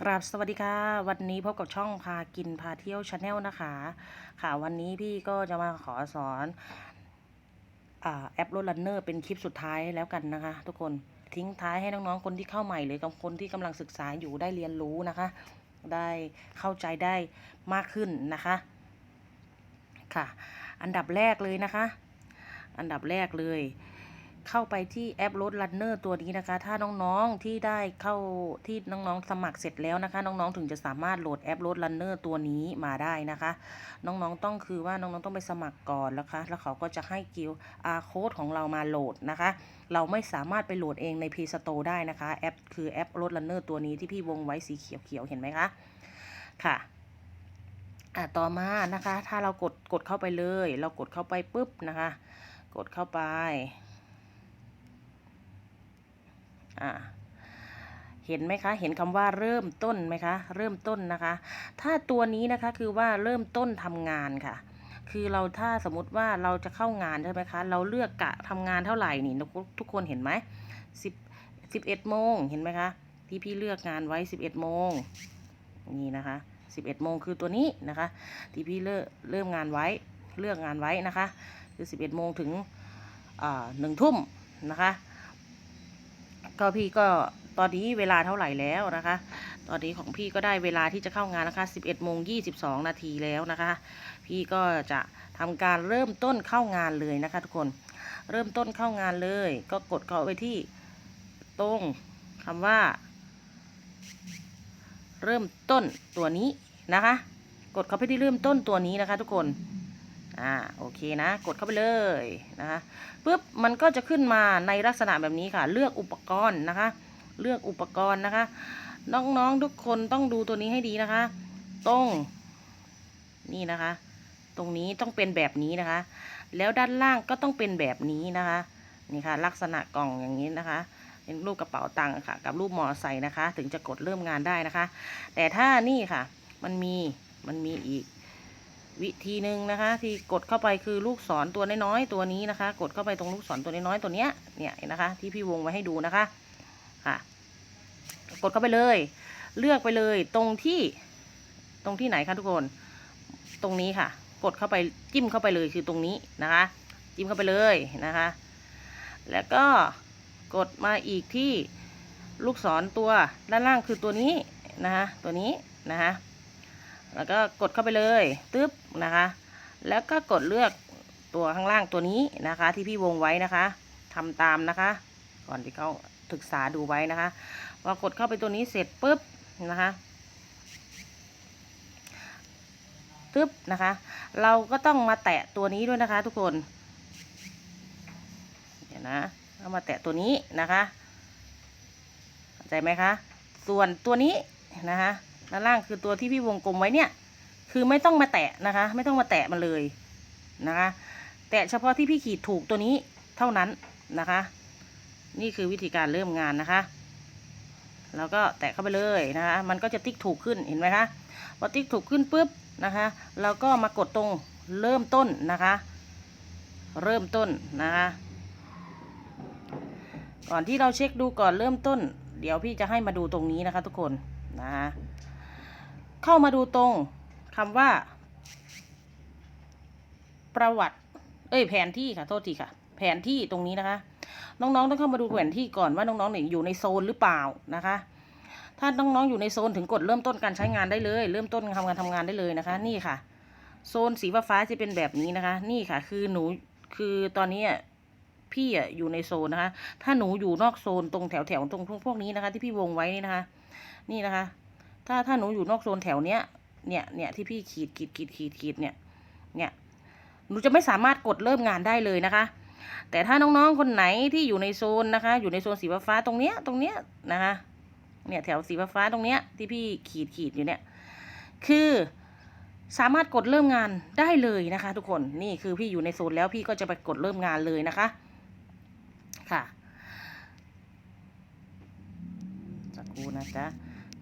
กราบสวัสดีค่ะ วันนี้พบกับช่องพากินพาเที่ยวชาแนลนะคะ ค่ะวันนี้พี่ก็จะมาขอสอนอแอปรถลันเนอร์เป็นคลิปสุดท้ายแล้วกันนะคะ ทุกคนทิ้งท้ายให้น้องๆคนที่เข้าใหม่หรือกับคนที่กำลังศึกษาอยู่ได้เรียนรู้นะคะ ได้เข้าใจได้มากขึ้นนะคะค่ะ อันดับแรกเลยนะคะ อันดับแรกเลย เข้าไปที่แอปรถลันเนอร์ตัวนี้นะคะ ถ้าน้องๆที่ได้เข้าที่น้องๆสมัครเสร็จแล้วนะคะ น้องๆถึงจะสามารถโหลดแอปรถลันเนอร์ตัวนี้มาได้นะคะ น้องๆต้องคือว่าน้องๆต้องไปสมัครก่อนแล้วคะแล้วเขาก็จะให้กิวอาร์โค้ดของเรามาโหลดนะคะ เราไม่สามารถไปโหลดเองใน Play Store ได้นะคะแอปคือแอปรถลันเนอร์ตัวนี้ที่พี่วงไว้สีเขียวๆเห็นไหมคะค่ะอะต่อมานะคะ ถ้าเรากดกดเข้าไปเลย เรากดเข้าไปปุ๊บนะคะ กดเข้าไป อ่าเห็นไหมคะ เห็นคำว่าเริ่มต้นไหมคะ เริ่มต้นนะคะ ถ้าตัวนี้นะคะคือว่าเริ่มต้นทำงานค่ะ คือเราถ้าสมมติว่าเราจะเข้างานใช่ไหมคะ เราเลือกกะทำงานเท่าไหร่นี่ทุกคนเห็นไหมสิบสิบเอ็ดโมงเห็นไหมคะ ที่พี่เลือกงานไว้สิบเอ็ดโมงนี่นะคะสิบเอ็ดโมงคือตัวนี้นะคะ ที่พี่เริ่มเริ่มงานไว้เลือกงานไว้นะคะ คือสิบเอ็ดโมงถึงหนึ่งทุ่มนะคะ ก็พี่ก็ตอนนี้เวลาเท่าไหร่แล้วนะคะ ตอนนี้ของพี่ก็ได้เวลาที่จะเข้างานนะคะ 11โมง22 นาทีแล้วนะคะ พี่ก็จะทำการเริ่มต้นเข้างานเลยนะคะ ทุกคน เริ่มต้นเข้างานเลย ก็กดเข้าไปที่ตรงคำว่า เริ่มต้นตัวนี้นะคะ กดเข้าไปที่เริ่มต้นตัวนี้นะคะ ทุกคน อ่าโอเคนะ กดเข้าไปเลยนะคะปุ๊บมันก็จะขึ้นมาในลักษณะแบบนี้ค่ะ เลือกอุปกรณ์นะคะ เลือกอุปกรณ์นะคะ น้องๆทุกคนต้องดูตัวนี้ให้ดีนะคะ ตรง นี่นะคะ ตรงนี้ต้องเป็นแบบนี้นะคะ แล้วด้านล่างก็ต้องเป็นแบบนี้นะคะ นี่ค่ะ ลักษณะกล่องอย่างนี้นะคะเป็นรูปกระเป๋าตังค์ค่ะ กับรูปมอไซค์นะคะ ถึงจะกดเริ่มงานได้นะคะ แต่ถ้านี่ค่ะ มันมีมันมีอีก วิธีหนึ่งนะคะ ที่กดเข้าไปคือลูกศรตัวน้อยๆตัวนี้นะคะ กดเข้าไปตรงลูกศรตัวน้อยๆตัวเนี้ยเนี่ยนะคะ ที่พี่วงไว้ให้ดูนะคะค่ะ กดเข้าไปเลย เลือกไปเลยตรงที่ตรงที่ไหนคะทุกคน ตรงนี้ค่ะ กดเข้าไปจิ้มเข้าไปเลยคือตรงนี้นะคะ จิ้มเข้าไปเลยนะคะ แล้วก็กดมาอีกที่ลูกศรตัวด้านล่างคือตัวนี้นะคะตัวนี้นะคะ แล้วก็กดเข้าไปเลยตึ๊บนะคะ แล้วก็กดเลือกตัวข้างล่างตัวนี้นะคะ ที่พี่วงไว้นะคะทำตามนะคะ ก่อนที่เขาศึกษาดูไว้นะคะพอกดเข้าไปตัวนี้เสร็จปุ๊บนะคะตึ๊บนะคะ เราก็ต้องมาแตะตัวนี้ด้วยนะคะ ทุกคนเดี๋ยวนะเรามาแตะตัวนี้นะคะเข้าใจไหมคะ ส่วนตัวนี้นะคะ ด้านล่างคือตัวที่พี่วงกลมไว้เนี่ย คือไม่ต้องมาแตะนะคะ ไม่ต้องมาแตะมันเลยนะคะ แตะเฉพาะที่พี่ขีดถูกตัวนี้เท่านั้นนะคะ นี่คือวิธีการเริ่มงานนะคะแล้วก็แตะเข้าไปเลยนะคะ มันก็จะติ๊กถูกขึ้นเห็นไหมคะพอติ๊กถูกขึ้นปุ๊บนะคะเราก็มากดตรงเริ่มต้นนะคะ เริ่มต้นนะคะ ก่อนที่เราเช็คดูก่อนเริ่มต้น เดี๋ยวพี่จะให้มาดูตรงนี้นะคะทุกคนนะคะ เข้ามาดูตรงคำว่า ประวัติ เอ้ย แผนที่ค่ะ โทษทีค่ะ แผนที่ตรงนี้นะคะ น้องๆต้องเข้ามาดูแผนที่ก่อนว่าน้องๆเนี่ยอยู่ในโซนหรือเปล่านะคะ ถ้าน้องๆอยู่ในโซนถึงกดเริ่มต้นการใช้งานได้เลย เริ่มต้นทำงานทำงานได้เลยนะคะ นี่ค่ะ โซนสีฟ้าจะเป็นแบบนี้นะคะ นี่ค่ะ คือหนูคือตอนนี้พี่อะอยู่ในโซนนะคะ ถ้าหนูอยู่นอกโซนตรงแถวแถวๆตรงพวกนี้นะคะ ที่พี่วงไว้นี่นะคะ นี่นะคะ ถ้าถ้าหนูอยู่นอกโซนแถวเนี้ย เนี่ยเนี่ยที่พี่ขีดขีดขีดขีดขีดเนี่ย เนี่ย หนูจะไม่สามารถกดเริ่มงานได้เลยนะคะ แต่ถ้าน้องๆคนไหนที่อยู่ในโซนนะคะ อยู่ในโซนสีฟ้าตรงเนี้ยตรงเนี้ยนะคะ เนี่ยแถวสีฟ้าตรงเนี้ยที่พี่ขีดขีดอยู่เนี่ย คือสามารถกดเริ่มงานได้เลยนะคะ ทุกคน นี่คือพี่อยู่ในโซนแล้วพี่ก็จะไปกดเริ่มงานเลยนะคะ ค่ะสักครู่นะจ๊ะ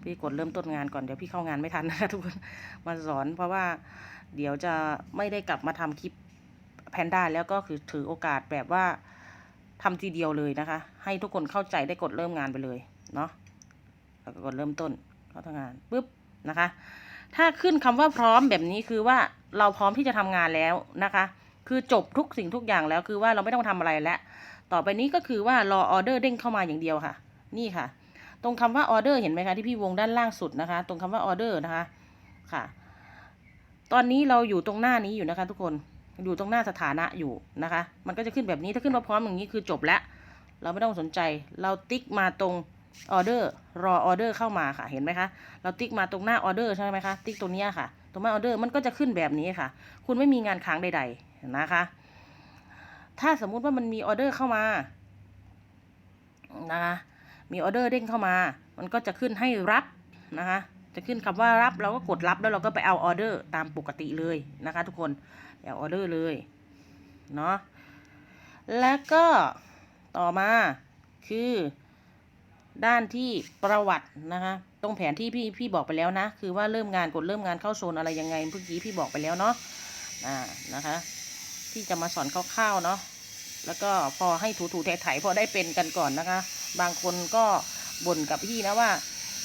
พี่กดเริ่มต้นงานก่อนเดี๋ยวพี่เข้างานไม่ทันนะคะทุกคนมาสอนเพราะว่าเดี๋ยวจะไม่ได้กลับมาทำคลิปแพนด้าแล้วก็คือถือโอกาสแบบว่าทำทีเดียวเลยนะคะ ให้ทุกคนเข้าใจได้กดเริ่มงานไปเลยเนาะแล้วก็กดเริ่มต้นเข้าทำงานปุ๊บนะคะ ถ้าขึ้นคำว่าพร้อมแบบนี้คือว่าเราพร้อมที่จะทำงานแล้วนะคะ คือจบทุกสิ่งทุกอย่างแล้วคือว่าเราไม่ต้องทำอะไรแล้ว ต่อไปนี้ก็คือว่ารอออเดอร์เด้งเข้ามาอย่างเดียวค่ะ นี่ค่ะ ตรงคำว่าออเดอร์เห็นไหมคะที่พี่วงด้านล่างสุดนะคะ ตรงคำว่าออเดอร์นะคะค่ะ ตอนนี้เราอยู่ตรงหน้านี้อยู่นะคะ ทุกคนอยู่ตรงหน้าสถานะอยู่นะคะ มันก็จะขึ้นแบบนี้ถ้าขึ้นมาพร้อมอย่างนี้คือจบแล้ว เราไม่ต้องสนใจเราติ๊กมาตรงออเดอร์รอออเดอร์เข้ามาค่ะเห็นไหมคะ เราติ๊กมาตรงหน้าออเดอร์ใช่ไหมคะติ๊กตรงเนี้ยค่ะ ตรงหน้าออเดอร์มันก็จะขึ้นแบบนี้ค่ะ คุณไม่มีงานค้างใด ๆนะคะ ถ้าสมมุติว่ามันมีออเดอร์เข้ามานะคะ มีออเดอร์เด้งเข้ามา มันก็จะขึ้นให้รับนะคะ จะขึ้นคำว่ารับเราก็กดรับแล้วเราก็ไปเอาออเดอร์ตามปกติเลยนะคะ ทุกคนเอาออเดอร์เลยเนาะแล้วก็ต่อมาคือด้านที่ประวัตินะคะตรงแผนที่พี่พี่บอกไปแล้วนะ คือว่าเริ่มงานกดเริ่มงานเข้าโซนอะไรยังไงเมื่อกี้พี่บอกไปแล้วเนาะอ่านะคะ ที่จะมาสอนคร่าวๆเนาะแล้วก็พอให้ถูๆไถๆพอได้เป็นกันก่อนนะคะ บางคนก็บ่นกับพี่นะว่า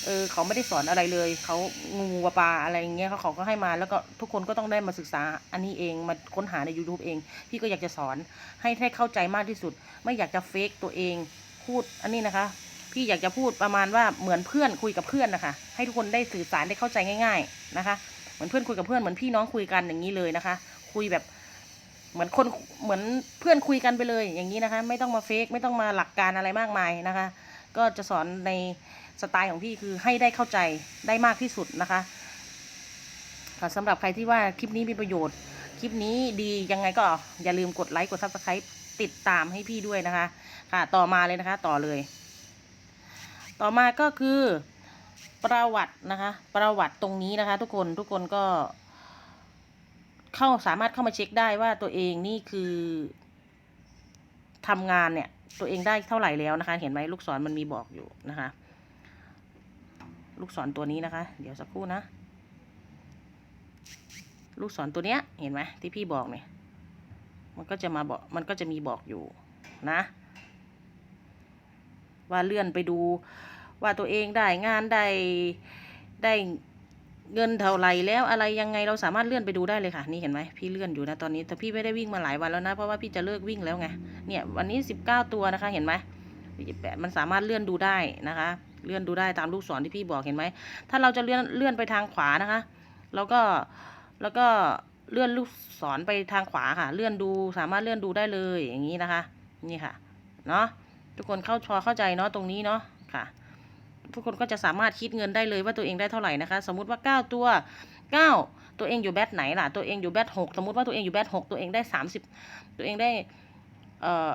เออเขาไม่ได้สอนอะไรเลย เขางูปลาอะไรอย่างเงี้ยเขาเขาก็ให้มาแล้วก็ทุกคนก็ต้องได้มาศึกษาอันนี้เองมาค้นหาใน YouTube เอง พี่ก็อยากจะสอนให้ให้เข้าใจมากที่สุด ไม่อยากจะเฟกตัวเองพูดอันนี้นะคะ พี่อยากจะพูดประมาณว่าเหมือนเพื่อนคุยกับเพื่อนนะคะ ให้ทุกคนได้สื่อสารได้เข้าใจง่าย ๆนะคะ เหมือนเพื่อนคุยกับเพื่อนเหมือนพี่น้องคุยกันอย่างนี้เลยนะคะ คุยแบบ เหมือนคนเหมือนเพื่อนคุยกันไปเลยอย่างนี้นะคะ ไม่ต้องมาเฟกไม่ต้องมาหลักการอะไรมากมายนะคะ ก็จะสอนในสไตล์ของพี่คือให้ได้เข้าใจได้มากที่สุดนะคะค่ะสำหรับใครที่ว่าคลิปนี้มีประโยชน์ คลิปนี้ดียังไงก็อย่าลืมกดไลค์กดซับสไครต์ติดตามให้พี่ด้วยนะคะ ค่ะ ต่อมาเลยนะคะ ต่อเลย ต่อมาก็คือประวัตินะคะ ประวัติตรงนี้นะคะ ทุกคนทุกคนก็ เข้าสามารถเข้ามาเช็คได้ว่าตัวเองนี่คือทำงานเนี่ย ตัวเองได้เท่าไหร่แล้วนะคะ เห็นไหมลูกศรมันมีบอกอยู่นะคะ ลูกศรตัวนี้นะคะ เดี๋ยวสักครู่นะ ลูกศรตัวเนี้ย เห็นไหมที่พี่บอกเนี่ย มันก็จะมาบอกมันก็จะมีบอกอยู่นะ ว่าเลื่อนไปดูว่าตัวเองได้งานได้ได้ เงินเท่าไหร่แล้วอะไรยังไงเราสามารถเลื่อนไปดูได้เลยค่ะ นี่เห็นไหมพี่เลื่อนอยู่นะตอนนี้แต่พี่ไม่ได้วิ่งมาหลายวันแล้วนะ เพราะว่าพี่จะเลิกวิ่งแล้วไงเนี่ยวันนี้สิบเก้าตัวนะคะเห็นไหมมันสามารถเลื่อนดูได้นะคะ เลื่อนดูได้ตามลูกศรที่พี่บอกเห็นไหมถ้าเราจะเลื่อนเลื่อนไปทางขวานะคะแล้วก็แล้วก็เลื่อนลูกศรไปทางขวาค่ะ เลื่อนดูสามารถเลื่อนดูได้เลยอย่างนี้นะคะ นี่ค่ะเนาะทุกคนเข้าพอเข้าใจเนาะตรงนี้เนาะค่ะ ทุกคนก็จะสามารถคิดเงินได้เลยว่าตัวเองได้เท่าไหร่นะคะ สมมุติว่า 9 ตัว 9 ตัวเองอยู่แบตไหนล่ะ ตัวเองอยู่แบต6สมมุติว่าตัวเองอยู่แบต6ตัวเองได้ 30 ตัวเองได้เอ่อ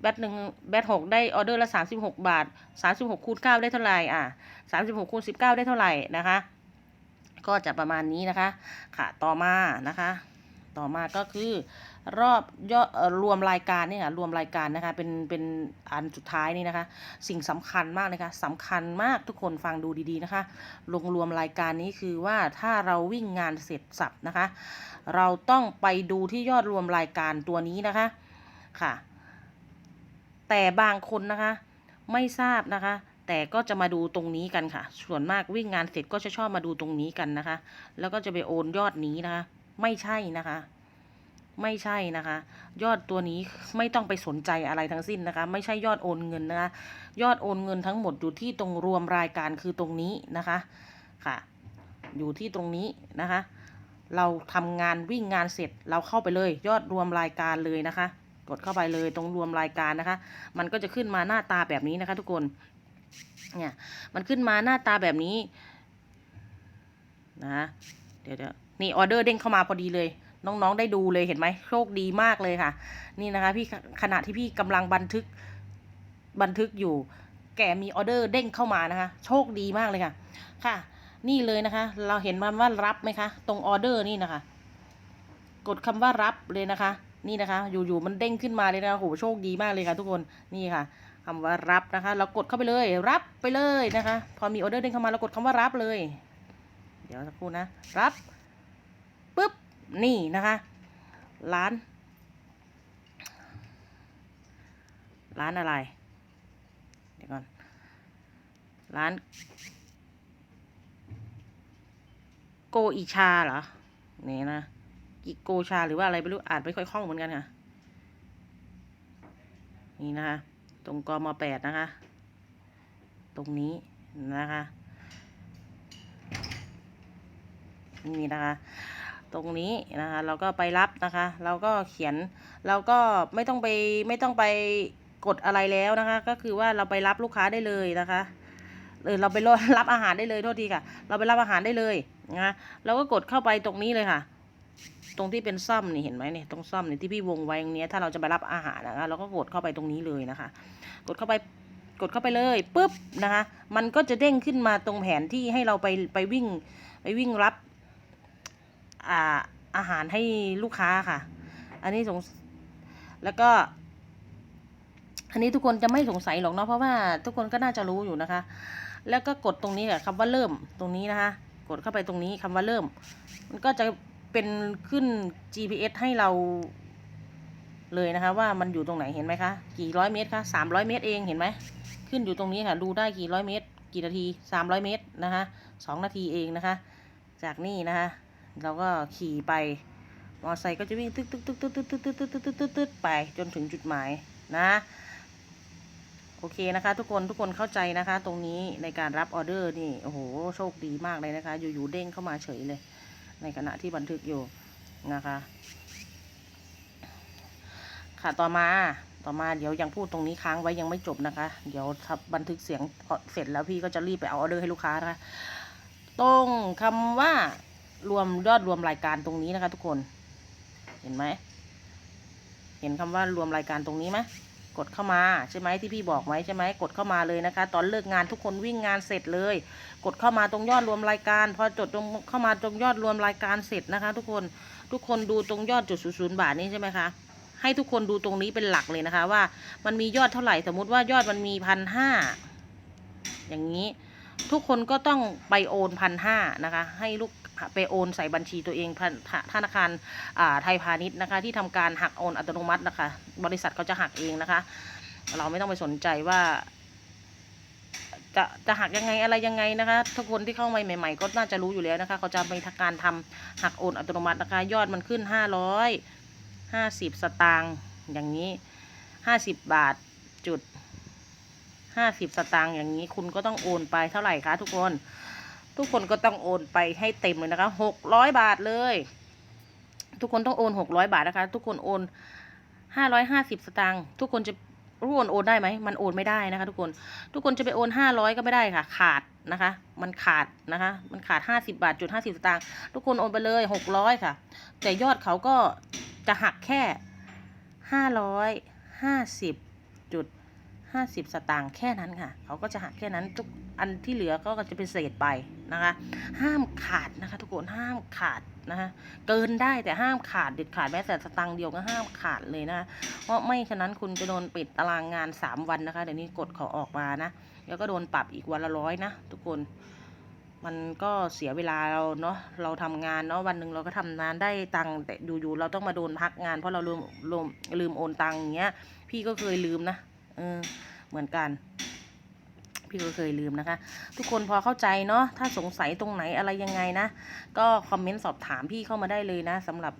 แบตหนึ่งแบตหกได้ออเดอร์ละ 36 บาท 36คูณ9ได้เท่าไหร่อะ36คูณ19 ได้เท่าไหร่นะคะ ก็จะประมาณนี้นะคะ ค่ะต่อมานะคะ ต่อมาก็คือ รอบยอดรวมรายการเนี่ยค่ะรวมรายการนะคะเป็นเป็นอันสุดท้ายนี่นะคะ สิ่งสำคัญมากนะคะสำคัญมากทุกคนฟังดูดีๆนะคะลงรวมรายการนี้คือว่าถ้าเราวิ่งงานเสร็จสับนะคะ เราต้องไปดูที่ยอดรวมรายการตัวนี้นะคะค่ะ แต่บางคนนะคะไม่ทราบนะคะแต่ก็จะมาดูตรงนี้กันค่ะ ส่วนมากวิ่งงานเสร็จก็จะชอบมาดูตรงนี้กันนะคะ แล้วก็จะไปโอนยอดนี้นะคะ ไม่ใช่นะคะ ไม่ใช่นะคะ ยอดตัวนี้ไม่ต้องไปสนใจอะไรทั้งสิ้นนะคะ ไม่ใช่ยอดโอนเงินนะคะยอดโอนเงินทั้งหมดอยู่ที่ตรงรวมรายการคือตรงนี้นะคะค่ะ อยู่ที่ตรงนี้นะคะ เราทำงานวิ่งงานเสร็จเราเข้าไปเลย ยอดรวมรายการเลยนะคะ กดเข้าไปเลยตรงรวมรายการนะคะ มันก็จะขึ้นมาหน้าตาแบบนี้นะคะ ทุกคนเนี่ยมันขึ้นมาหน้าตาแบบนี้นะเดี๋ยวเดี๋ยวนี่ออเดอร์เด้งเข้ามาพอดีเลย น้องๆได้ดูเลยเห็นไหมโชคดีมากเลยค่ะ นี่นะคะพี่ขณะที่พี่กำลังบันทึกบันทึกอยู่ แกมีออเดอร์เด้งเข้ามานะคะ โชคดีมากเลยค่ะ ค่ะ นี่เลยนะคะ เราเห็นมันว่ารับไหมคะ ตรงออเดอร์นี่นะคะ กดคำว่ารับเลยนะคะ นี่นะคะ อยู่ๆมันเด้งขึ้นมาเลยนะคะโหโชคดีมากเลยค่ะ ทุกคนนี่ค่ะคำว่ารับนะคะ เรากดเข้าไปเลย รับไปเลยนะคะ พอมีออเดอร์เด้งเข้ามาเรากดคำว่ารับเลย เดี๋ยวสักครู่นะ รับ นี่นะคะ ร้าน ร้านอะไร เดี๋ยวก่อน ร้านโกอิชาเหรอ นี่นะ กิโกชาหรือว่าอะไรไม่รู้อ่านไม่ค่อยคล่องเหมือนกันค่ะ นี่นะคะ ตรงกมแปดนะคะ ตรงนี้นะคะ นี่นะคะ ตรงนี้นะคะเราก็ไปรับนะคะ เราก็เขียนเราก็ไม่ต้องไปไม่ต้องไปกดอะไรแล้วนะคะ ก็คือว่าเราไปรับลูกค้าได้เลยนะคะเออเราไปรับอาหารได้เลยโทษทีค่ะ เราไปรับอาหารได้เลยนะะเราก็กดเข้าไปตรงนี้เลยค่ะ ตรงที่เป็นซ่อมนี่เห็นไหมเนี่ยตรงซ่อมเนี่ยที่พี่วงไว้ตรงนี้ถ้าเราจะไปรับอาหารนะคะ เราก็กดเข้าไปตรงนี้เลยนะคะ กดเข้าไปกดเข้าไปเลยปุ๊บนะคะ มันก็จะเด้งขึ้นมาตรงแผนที่ให้เราไปไปวิ่งไปวิ่งรับ อาอาหารให้ลูกค้าค่ะ อันนี้สงแล้วก็ อันนี้ทุกคนจะไม่สงสัยหรอกเนาะเพราะว่าทุกคนก็น่าจะรู้อยู่นะคะ แล้วก็กดตรงนี้ค่ะคำว่าเริ่มตรงนี้นะคะ กดเข้าไปตรงนี้คำว่าเริ่ม มันก็จะเป็นขึ้น GPS ให้เราเลยนะคะ ว่ามันอยู่ตรงไหนเห็นไหมคะกี่ร้อยเมตรคะสามร้อยเมตรเองเห็นไหมขึ้นอยู่ตรงนี้ค่ะ ดูได้กี่ร้อยเมตร กี่นาทีสามร้อยเมตรนะคะสองนาทีเองนะคะ จากนี่นะคะ เราก็ขี่ไป มอไซค์ก็จะวิ่งตึ๊ดตึ๊ดตึ๊ดตึ๊ดตึ๊ดตึ๊ดตึ๊ดตึ๊ดตึ๊ดตึ๊ดตึ๊ดไปจนถึงจุดหมายนะ โอเคนะคะ ทุกคนทุกคนเข้าใจนะคะ ตรงนี้ในการรับออเดอร์นี่โอ้โหโชคดีมากเลยนะคะ อยู่ๆเด้งเข้ามาเฉยเลย ในขณะที่บันทึกอยู่นะคะ ค่ะต่อมาต่อมาเดี๋ยวยังพูดตรงนี้ค้างไว้ยังไม่จบนะคะ เดี๋ยวถ้าบันทึกเสียงพอเสร็จแล้วพี่ก็จะรีบไปเอาออเดอร์ให้ลูกค้านะคะตรงคำว่า รวมยอดรวมรายการตรงนี้นะคะ ทุกคน เห็นไหม เห็นคำว่ารวมรายการตรงนี้ไหมกดเข้ามาใช่ไหมที่พี่บอกไว้ใช่ไหมกดเข้ามาเลยนะคะ ตอนเลิกงานทุกคนวิ่งงานเสร็จเลย กดเข้ามาตรงยอดรวมรายการ พอจดตรงเข้ามาตรงยอดรวมรายการเสร็จนะคะ ทุกคนทุกคนดูตรงยอดจุดศูนย์บาทนี้ใช่ไหมคะให้ทุกคนดูตรงนี้เป็นหลักเลยนะคะ ว่ามันมียอดเท่าไหร่สมมุติว่ายอดมันมีพันห้าอย่างนี้ ทุกคนก็ต้องไปโอนพันห้านะคะ ให้ลูก ไปโอนใส่บัญชีตัวเองพันธนาคารไทยพาณิชย์นะคะ ที่ทำการหักโอนอัตโนมัตินะคะ บริษัทเขาจะหักเองนะคะ เราไม่ต้องไปสนใจว่าจะจะหักยังไงอะไรยังไงนะคะทุกคนที่เข้ามาใหม่ๆ ก็น่าจะรู้อยู่แล้วนะคะ เขาจะมีการทำหักโอนอัตโนมัตินะคะ ยอดมันขึ้นห้าร้อยห้าสิบสตางค์อย่างนี้ห้าสิบบาทจุดห้าสิบสตางค์อย่างนี้คุณก็ต้องโอนไปเท่าไหร่คะทุกคน ทุกคนก็ต้องโอนไปให้เต็มเลยนะคะหกร้อยบาทเลย ทุกคนต้องโอนหกร้อยบาทนะคะ ทุกคนโอนห้าร้อยห้าสิบสตางค์ทุกคนจะรู้โอนโอนได้ไหมมันโอนไม่ได้นะคะ ทุกคนทุกคนจะไปโอนห้าร้อยก็ไม่ได้ค่ะ ขาดนะคะ มันขาดนะคะ มันขาดห้าสิบาทจุดห้าสิบสตางค์ทุกคนโอนไปเลยหกร้อยค่ะ แต่ยอดเขาก็จะหักแค่ห้าร้อยห้าสิบ 50 สตางค์แค่นั้นค่ะ เขาก็จะหักแค่นั้นทุกอันที่เหลือก็จะเป็นเศษไปนะคะ ห้ามขาดนะคะ ทุกคนห้ามขาดนะคะเกินได้แต่ห้ามขาดเด็ดขาดแม้แต่สตังค์เดียวก็ห้ามขาดเลยนะเพราะไม่ฉะนั้นคุณจะโดนปิดตารางงาน 3 วันนะคะเดี๋ยวนี้กฎเขาออกมานะแล้วก็โดนปรับอีกวันละร้อยนะทุกคนมันก็เสียเวลาเราเนาะเราทำงานเนาะวันหนึ่งเราก็ทำงานได้ตังค์แต่อยู่ๆเราต้องมาโดนพักงาน เพราะเราลืมลืมลืมโอนตังค์อย่างเงี้ยพี่ก็เคยลืมนะ เออ เหมือนกัน พี่ก็เคยลืมนะคะ ทุกคนพอเข้าใจเนาะถ้าสงสัยตรงไหนอะไรยังไงนะ ก็คอมเมนต์สอบถามพี่เข้ามาได้เลยนะสำหรับ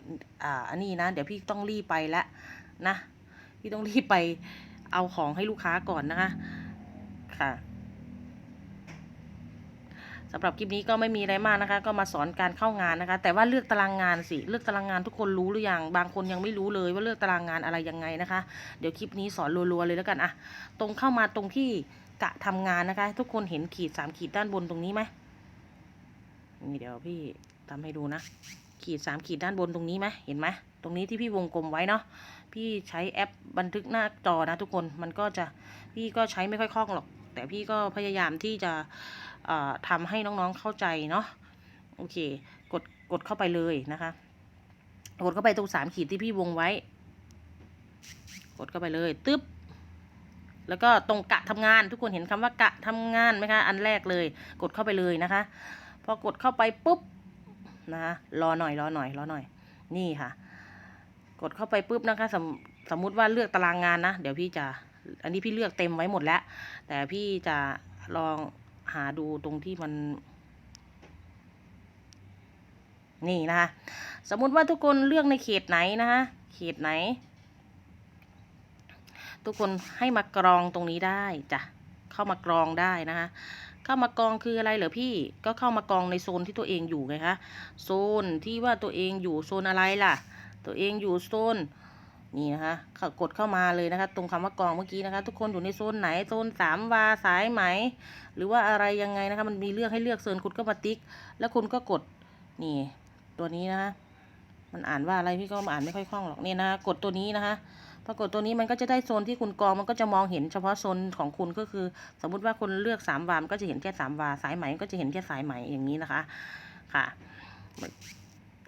อ่าอันนี้นะ เดี๋ยวพี่ต้องรีบไปแล้วนะ พี่ต้องรีบไปเอาของให้ลูกค้าก่อนนะคะ ค่ะ สำหรับคลิปนี้ก็ไม่มีอะไรมากนะคะ ก็มาสอนการเข้างานนะคะ แต่ว่าเลือกตารางงานสิ เลือกตารางงานทุกคนรู้หรือยัง บางคนยังไม่รู้เลยว่าเลือกตารางงานอะไรยังไงนะคะ เดี๋ยวคลิปนี้สอนรัวๆเลยแล้วกันอะตรงเข้ามาตรงที่กะทำงานนะคะ ทุกคนเห็นขีดสามขีดด้านบนตรงนี้ไหมนี่เดี๋ยวพี่ทำให้ดูนะ ขีดสามขีดด้านบนตรงนี้ไหมเห็นไหมตรงนี้ที่พี่วงกลมไว้เนาะพี่ใช้แอปบันทึกหน้าจอนะทุกคนมันก็จะพี่ก็ใช้ไม่ค่อยคล่องหรอก แต่พี่ก็พยายามที่จะ ทำให้น้องๆเข้าใจเนาะโอเค กดกดเข้าไปเลยนะคะ กดเข้าไปตรงสามขีดที่พี่วงไว้ กดเข้าไปเลยตึ๊บแล้วก็ตรงกะทำงานทุกคนเห็นคำว่ากะทำงานไหมคะ อันแรกเลย กดเข้าไปเลยนะคะ พอกดเข้าไปปุ๊บนะคะรอหน่อยรอหน่อยรอหน่อย นี่ค่ะ กดเข้าไปปุ๊บนะคะสมสมมุติว่าเลือกตารางงานนะ เดี๋ยวพี่จะ อันนี้พี่เลือกเต็มไว้หมดแล้ว แต่พี่จะลอง หาดูตรงที่มัน นี่นะคะสมมุติว่าทุกคนเลือกในเขตไหนนะคะเขตไหน ทุกคนให้มากรองตรงนี้ได้จ้ะเข้ามากรองได้นะคะเข้ามากรองคืออะไรเหรอพี่ ก็เข้ามากรองในโซนที่ตัวเองอยู่ไงคะ โซนที่ว่าตัวเองอยู่โซนอะไรล่ะ ตัวเองอยู่โซน นี่นะคะข้ากดเข้ามาเลยนะคะ ตรงคำว่ากองเมื่อกี้นะคะ ทุกคนอยู่ในโซนไหนโซนสามวาสายไหม หรือว่าอะไรยังไงนะคะ มันมีเลือกให้เลือกโซนคุณก็มาติ๊ก แล้วคุณก็กดนี่ ตัวนี้นะคะมันอ่านว่าอะไรพี่ก็อ่านไม่ค่อยคล่องหรอกเนี่ยนะะกดตัวนี้นะคะพอกดตัวนี้มันก็จะได้โซนที่คุณกรองมันก็จะมองเห็นเฉพาะโซนของคุณก็คือ สมมุติว่าคุณเลือกสามวามันก็จะเห็นแค่สามวาสายไหมก็จะเห็นแค่สายไหมอย่างนี้นะคะ ค่ะ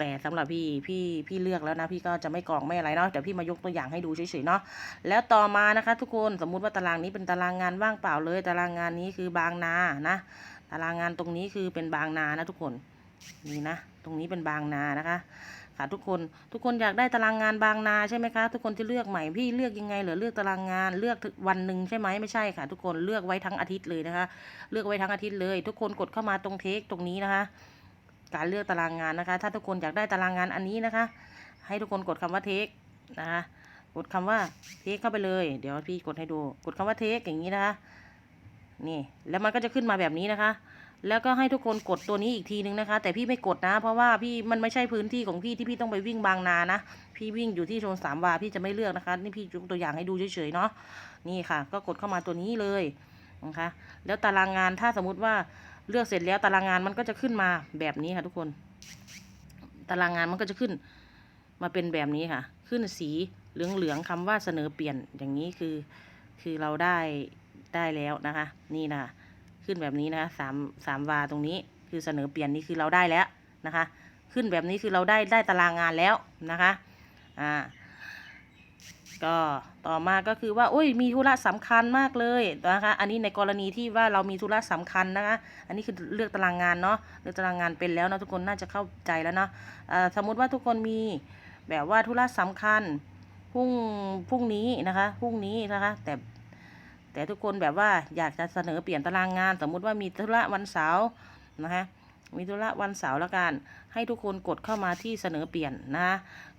แต่สำหรับพี่พี่พี่เลือกแล้วนะพี่ก็จะไม่กรองไม่อะไรเนาะแต่พี่มายกตัวอย่างให้ดูเฉยๆเนาะแล้วต่อมานะคะทุกคนสมมุติว่าตารางนี้เป็นตารางงานว่างเปล่าเลย ตารางงานนี้คือบางนานะ ตารางงานตรงนี้คือเป็นบางนานะทุกคนนี่นะ ตรงนี้เป็นบางนานะคะค่ะทุกคนทุกคนอยากได้ตารางงานบางนาใช่ไหมคะ ทุกคนที่เลือกใหม่พี่เลือกยังไงเหรอเลือกตารางงานเลือกวันหนึ่งใช่ไหมไม่ใช่ค่ะ ทุกคนเลือกไว้ทั้งอาทิตย์เลยนะคะ เลือกไว้ทั้งอาทิตย์เลย ทุกคนกดเข้ามาตรงเทคตรงนี้นะคะ การเลือกตารางงานนะคะ ถ้าทุกคนอยากได้ตารางงานอันนี้นะคะ ให้ทุกคนกดคำว่าเทคนะคะกดคำว่าเทคเข้าไปเลย เดี๋ยวพี่กดให้ดู กดคำว่าเทคอย่างนี้นะคะนี่แล้วมันก็จะขึ้นมาแบบนี้นะคะ แล้วก็ให้ทุกคนกดตัวนี้อีกทีนึงนะคะ แต่พี่ไม่กดนะ เพราะว่าพี่มันไม่ใช่พื้นที่ของพี่ที่พี่ต้องไปวิ่งบางนานะ พี่วิ่งอยู่ที่โซนสามวาพี่จะไม่เลือกนะคะ นี่พี่ยกตัวอย่างให้ดูเฉยๆเนาะนี่ค่ะ ก็กดเข้ามาตัวนี้เลยนะคะ แล้วตารางงานถ้าสมมุติว่า เลือกเสร็จแล้วตารางงานมันก็จะขึ้นมาแบบนี้ค่ะทุกคน ตารางงานมันก็จะขึ้นมาเป็นแบบนี้ค่ะ ขึ้นสีเหลืองๆคำว่าเสนอเปลี่ยนอย่างนี้คือ คือเราได้ได้แล้วนะคะ นี่นะคะขึ้นแบบนี้นะคะสามสามวาตรงนี้คือเสนอเปลี่ยนนี่คือเราได้แล้วนะคะ ขึ้นแบบนี้คือเราได้ได้ตารางงานแล้วนะคะ อ่า ก็ต่อมาก็คือว่าโอ้ยมีธุระสำคัญมากเลยนะคะ อันนี้ในกรณีที่ว่าเรามีธุระสำคัญนะคะ อันนี้คือเลือกตารางงานเนาะเลือกตารางงานเป็นแล้วนะทุกคนน่าจะเข้าใจแล้วเนาะสมมุติว่าทุกคนมีแบบว่าธุระสำคัญพรุ่งพรุ่งนี้นะคะพรุ่งนี้นะคะ แต่แต่ทุกคนแบบว่าอยากจะเสนอเปลี่ยนตารางงาน สมมุติว่ามีธุระวันเสาร์นะคะ มีธุระวันเสาร์ล้วกัน ให้ทุกคนกดเข้ามาที่เสนอเปลี่ยนนะ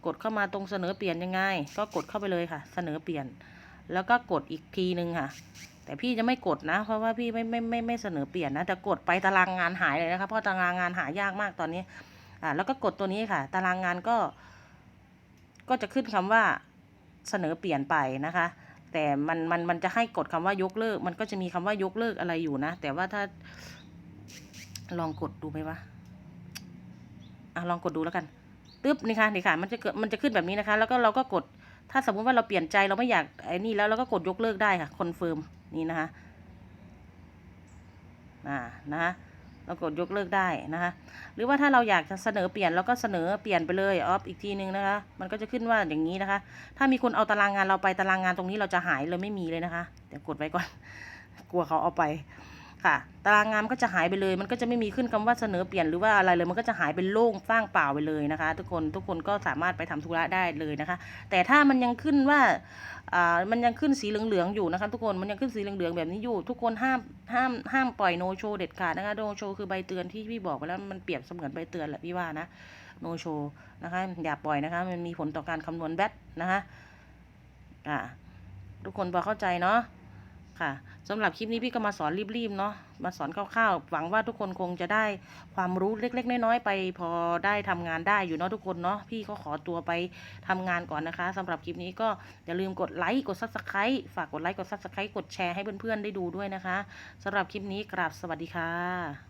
กดเข้ามาตรงเสนอเปลี่ยนยังไง ก็กดเข้าไปเลยค่ะ เสนอเปลี่ยน แล้วก็กดอีกทีนึงค่ะ แต่พี่จะไม่กดนะ เพราะว่าพี่ไม่ไม่ไม่ไม่เสนอเปลี่ยนนะแต่กดไปตารางงานหายเลยนะคะเพราะตารางงานหายากมากตอนนี้อ่าแล้วก็กดตัวนี้ค่ะ ตารางงานก็ ก็จะขึ้นคำว่าเสนอเปลี่ยนไปนะคะแต่มันมันมันจะให้กดคำว่ายกเลิก มันก็จะมีคำว่ายกเลิกอะไรอยู่นะ แต่ว่าถ้า ลองกดดูไหมวะอะลองกดดูแล้วกันตึ๊บนี่ค่ะนี่ค่ะ มันจะเกิดมันจะขึ้นแบบนี้นะคะ แล้วก็เราก็กด ถ้าสมมุติว่าเราเปลี่ยนใจเราไม่อยากไอ้นี่แล้วเราก็กดยกเลิกได้ค่ะคอนเฟิร์มนี่นะคะอ่านะคะเรากดยกเลิกได้นะคะ หรือว่าถ้าเราอยากจะเสนอเปลี่ยนเราก็เสนอเปลี่ยนไปเลยออฟอีกทีนึงนะคะ มันก็จะขึ้นว่าอย่างนี้นะคะ ถ้ามีคนเอาตารางงานเราไปตารางงานตรงนี้เราจะหายเลยไม่มีเลยนะคะ เดี๋ยวกดไว้ก่อน กลัวเขาเอาไป ค่ะ ตารางงานก็จะหายไปเลย มันก็จะไม่มีขึ้นคำว่าเสนอเปลี่ยนหรือว่าอะไรเลย มันก็จะหายเป็นโล่งฟ้างเปล่าไปเลยนะคะ ทุกคน ทุกคนก็สามารถไปทำธุระได้เลยนะคะ แต่ถ้ามันยังขึ้นว่า อ่า มันยังขึ้นสีเหลืองๆอยู่นะคะ ทุกคน มันยังขึ้นสีเหลืองๆแบบนี้อยู่ ทุกคนห้าม ห้าม ห้ามปล่อยโนโชเด็ดขาดนะคะโนโชคือใบเตือนที่พี่บอกไปแล้ว มันเปรียบเสมือนใบเตือนแหละพี่ว่านะ โนโชนะคะ อย่าปล่อยนะคะ มันมีผลต่อการคำนวณแบตนะคะ อ่า ทุกคนพอเข้าใจเนาะ ค่ะสำหรับคลิปนี้พี่ก็มาสอนรีบๆเนาะมาสอนคร่าวๆหวังว่าทุกคนคงจะได้ความรู้เล็ก ๆ น้อยๆไป พอได้ทำงานได้อยู่เนาะทุกคนเนาะพี่ก็ขอตัวไปทำงานก่อนนะคะสำหรับคลิปนี้ก็อย่าลืมกดไลค์กดซับสไครต์ฝากกดไลค์กดซับสไครต์กดแชร์ให้เพื่อนๆได้ดูด้วยนะคะสำหรับคลิปนี้กราบสวัสดีค่ะ